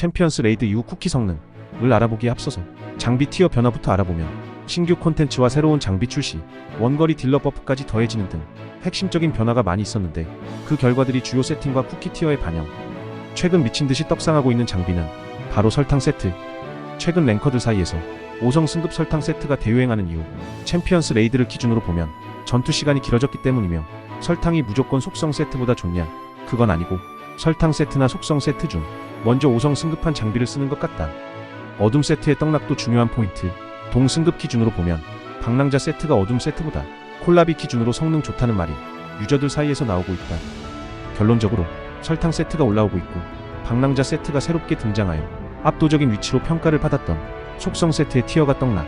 챔피언스 레이드 이후 쿠키 성능을 알아보기에 앞서서 장비 티어 변화부터 알아보면 신규 콘텐츠와 새로운 장비 출시, 원거리 딜러 버프까지 더해지는 등 핵심적인 변화가 많이 있었는데 그 결과들이 주요 세팅과 쿠키 티어에 반영. 최근 미친 듯이 떡상하고 있는 장비는 바로 설탕 세트. 최근 랭커들 사이에서 5성 승급 설탕 세트가 대유행하는 이유, 챔피언스 레이드를 기준으로 보면 전투 시간이 길어졌기 때문이며 설탕이 무조건 속성 세트보다 좋냐? 그건 아니고 설탕 세트나 속성 세트 중 먼저 5성 승급한 장비를 쓰는 것 같다. 어둠 세트의 떡락도 중요한 포인트. 동승급 기준으로 보면 방랑자 세트가 어둠 세트보다 콜라비 기준으로 성능 좋다는 말이 유저들 사이에서 나오고 있다. 결론적으로 설탕 세트가 올라오고 있고 방랑자 세트가 새롭게 등장하여 압도적인 위치로 평가를 받았던 속성 세트의 티어가 떡락.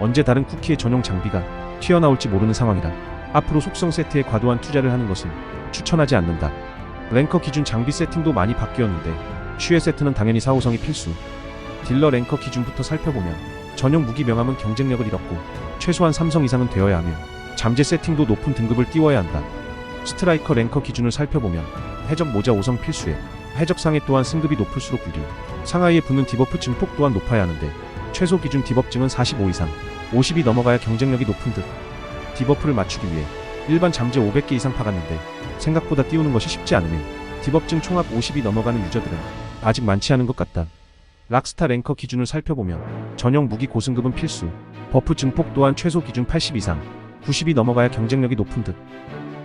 언제 다른 쿠키의 전용 장비가 튀어나올지 모르는 상황이라 앞으로 속성 세트에 과도한 투자를 하는 것은 추천하지 않는다. 랭커 기준 장비 세팅도 많이 바뀌었는데 슈에 세트는 당연히 4, 5성이 필수. 딜러 랭커 기준부터 살펴보면 전용 무기 명함은 경쟁력을 잃었고 최소한 3성 이상은 되어야 하며 잠재 세팅도 높은 등급을 띄워야 한다. 스트라이커 랭커 기준을 살펴보면 해적 모자 5성 필수에 해적 상해 또한 승급이 높을수록 유리. 상하이에 붙는 디버프 증폭 또한 높아야 하는데 최소 기준 디버프증은 45 이상, 50이 넘어가야 경쟁력이 높은 듯. 디버프를 맞추기 위해 일반 잠재 500개 이상 파갔는데 생각보다 띄우는 것이 쉽지 않으며 디버프증 총합 50이 넘어가는 유저들은 아직 많지 않은 것 같다. 락스타 랭커 기준을 살펴보면 전용 무기 고승급은 필수, 버프 증폭 또한 최소 기준 80 이상, 90이 넘어가야 경쟁력이 높은 듯.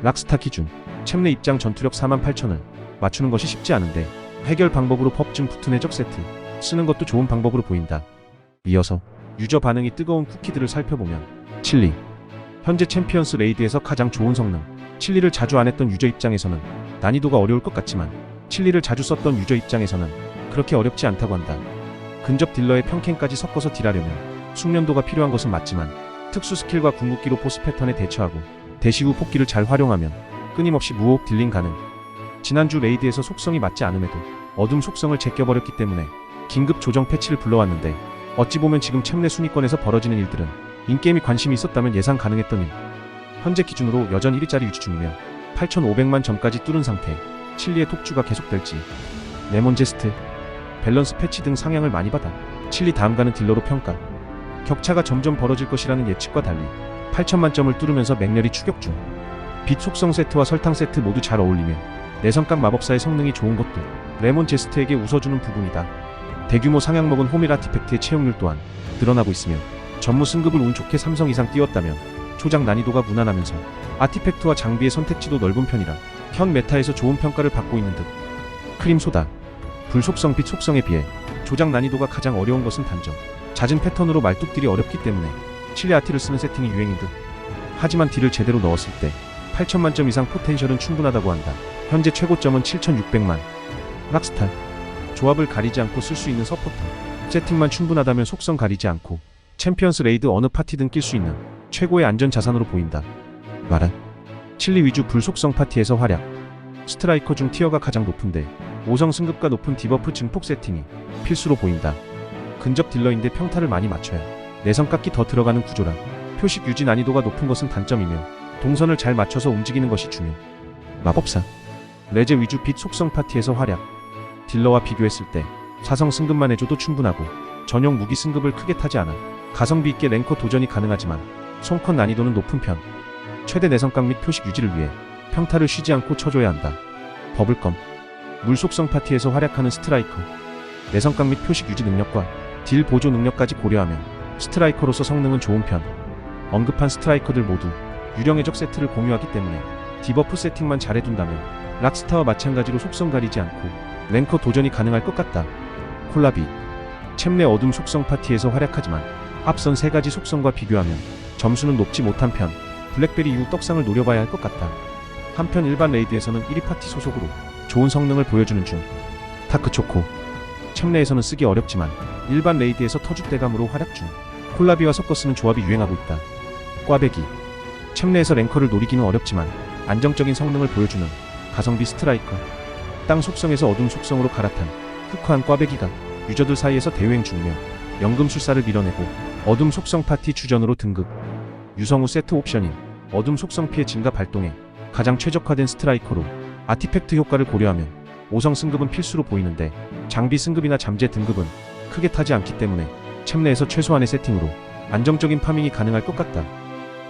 락스타 기준, 챔내 입장 전투력 48,000을. 맞추는 것이 쉽지 않은데 해결 방법으로 법증 붙은 해적 세트. 쓰는 것도 좋은 방법으로 보인다. 이어서 유저 반응이 뜨거운 쿠키들을 살펴보면 칠리. 현재 챔피언스 레이드에서 가장 좋은 성능. 칠리를 자주 안 했던 유저 입장에서는 난이도가 어려울 것 같지만 칠리를 자주 썼던 유저 입장에서는 그렇게 어렵지 않다고 한다. 근접 딜러의 평캔까지 섞어서 딜하려면 숙련도가 필요한 것은 맞지만 특수 스킬과 궁극기로 보스 패턴에 대처하고 대시 후 폭기를 잘 활용하면 끊임없이 무호흡 딜링 가능. 지난주 레이드에서 속성이 맞지 않음에도 어둠 속성을 제껴버렸기 때문에 긴급 조정 패치를 불러왔는데 어찌 보면 지금 챔내 순위권에서 벌어지는 일들은 인게임이 관심이 있었다면 예상 가능했던 일. 현재 기준으로 여전 1위짜리 유지 중이며 8,500만 점까지 뚫은 상태. 칠리의 톡주가 계속될지. 레몬 제스트, 밸런스 패치 등 상향을 많이 받아 칠리 다음 가는 딜러로 평가. 격차가 점점 벌어질 것이라는 예측과 달리 8천만 점을 뚫으면서 맹렬히 추격 중. 빛 속성 세트와 설탕 세트 모두 잘 어울리며 내성각 마법사의 성능이 좋은 것도 레몬 제스트에게 웃어주는 부분이다. 대규모 상향 먹은 호밀 아티팩트의 채용률 또한 늘어나고 있으며 전무 승급을 운 좋게 3성 이상 띄웠다면 초장 난이도가 무난하면서 아티팩트와 장비의 선택지도 넓은 편이라 현 메타에서 좋은 평가를 받고 있는 듯. 크림 소다. 불속성 빛 속성에 비해 조작 난이도가 가장 어려운 것은 단점. 잦은 패턴으로 말뚝들이 어렵기 때문에 칠리 아티를 쓰는 세팅이 유행인 듯. 하지만 딜을 제대로 넣었을 때 8천만 점 이상 포텐셜은 충분하다고 한다. 현재 최고점은 7,600만. 락스탈. 조합을 가리지 않고 쓸 수 있는 서포터. 세팅만 충분하다면 속성 가리지 않고 챔피언스 레이드 어느 파티든 낄 수 있는 최고의 안전 자산으로 보인다. 말한 칠리 위주 불속성 파티에서 활약. 스트라이커 중 티어가 가장 높은데 5성 승급과 높은 디버프 증폭 세팅이 필수로 보인다. 근접 딜러인데 평타를 많이 맞춰야 내성 깎기 더 들어가는 구조라 표식 유지 난이도가 높은 것은 단점이며 동선을 잘 맞춰서 움직이는 것이 중요. 마법사 레제 위주 빛 속성 파티에서 활약. 딜러와 비교했을 때 사성 승급만 해줘도 충분하고 전용 무기 승급을 크게 타지 않아 가성비 있게 랭커 도전이 가능하지만 손컷 난이도는 높은 편. 최대 내성각 및 표식 유지를 위해 평타를 쉬지 않고 쳐줘야 한다. 버블검 물속성 파티에서 활약하는 스트라이커 내성각 및 표식 유지 능력과 딜 보조 능력까지 고려하면 스트라이커로서 성능은 좋은 편. 언급한 스트라이커들 모두 유령 해적 세트를 공유하기 때문에 디버프 세팅만 잘해둔다면 락스타와 마찬가지로 속성 가리지 않고 랭커 도전이 가능할 것 같다. 콜라비 챔내 어둠 속성 파티에서 활약하지만 앞선 세 가지 속성과 비교하면 점수는 높지 못한 편. 블랙베리 이후 떡상을 노려봐야 할 것 같다. 한편 일반 레이드에서는 1위 파티 소속으로 좋은 성능을 보여주는 중. 타크초코 챔내에서는 쓰기 어렵지만 일반 레이드에서 터줏대감으로 활약 중. 콜라비와 섞어 쓰는 조합이 유행하고 있다. 꽈배기 챔내에서 랭커를 노리기는 어렵지만 안정적인 성능을 보여주는 가성비 스트라이커. 땅 속성에서 어둠 속성으로 갈아탄 흑화한 꽈배기가 유저들 사이에서 대유행 중이며 연금술사를 밀어내고 어둠 속성 파티 주전으로 등극. 유성 후 세트 옵션인 어둠 속성 피해 증가 발동에 가장 최적화된 스트라이커로 아티팩트 효과를 고려하면 5성 승급은 필수로 보이는데 장비 승급이나 잠재 등급은 크게 타지 않기 때문에 챔 내에서 최소한의 세팅으로 안정적인 파밍이 가능할 것 같다.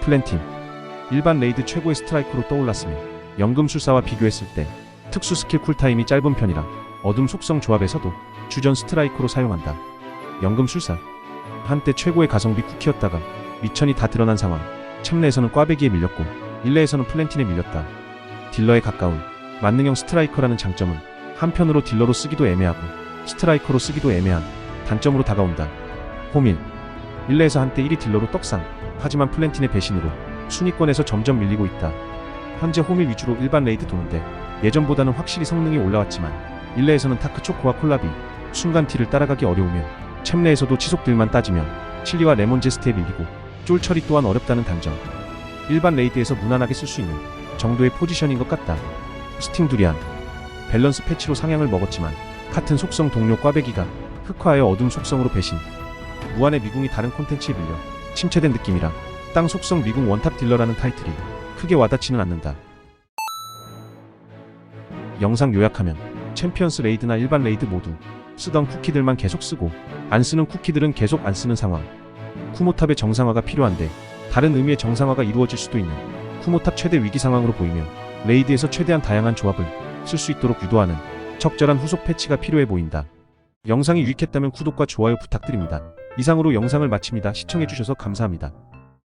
플랜팀 일반 레이드 최고의 스트라이커로 떠올랐으며 연금술사와 비교했을 때 특수 스킬 쿨타임이 짧은 편이라 어둠 속성 조합에서도 주전 스트라이커로 사용한다. 연금술사 한때 최고의 가성비 쿠키였다가 미천이 다 드러난 상황 챔 내에서는 꽈배기에 밀렸고 일레에서는 플랜틴에 밀렸다. 딜러에 가까운 만능형 스트라이커라는 장점은 한편으로 딜러로 쓰기도 애매하고 스트라이커로 쓰기도 애매한 단점으로 다가온다. 호밀 1레에서 한때 1위 딜러로 떡상 하지만 플랜틴의 배신으로 순위권에서 점점 밀리고 있다. 현재 호밀 위주로 일반 레이드 도는데 예전보다는 확실히 성능이 올라왔지만 1레에서는 타크 초코와 콜라비 순간 딜을 따라가기 어려우며 챔 내에서도 치속딜만 따지면 칠리와 레몬 제스트에 밀리고 쫄 처리 또한 어렵다는 단점. 일반 레이드에서 무난하게 쓸 수 있는 정도의 포지션인 것 같다. 스팅 두리안 밸런스 패치로 상향을 먹었지만 같은 속성 동료 꽈배기가 흑화하여 어둠 속성으로 배신 무한의 미궁이 다른 콘텐츠에 밀려 침체된 느낌이라 땅 속성 미궁 원탑 딜러라는 타이틀이 크게 와닿지는 않는다. 영상 요약하면 챔피언스 레이드나 일반 레이드 모두 쓰던 쿠키들만 계속 쓰고 안 쓰는 쿠키들은 계속 안 쓰는 상황. 쿠모탑의 정상화가 필요한데 다른 의미의 정상화가 이루어질 수도 있는 쿠모탑 최대 위기 상황으로 보이며 레이드에서 최대한 다양한 조합을 쓸 수 있도록 유도하는 적절한 후속 패치가 필요해 보인다. 영상이 유익했다면 구독과 좋아요 부탁드립니다. 이상으로 영상을 마칩니다. 시청해주셔서 감사합니다.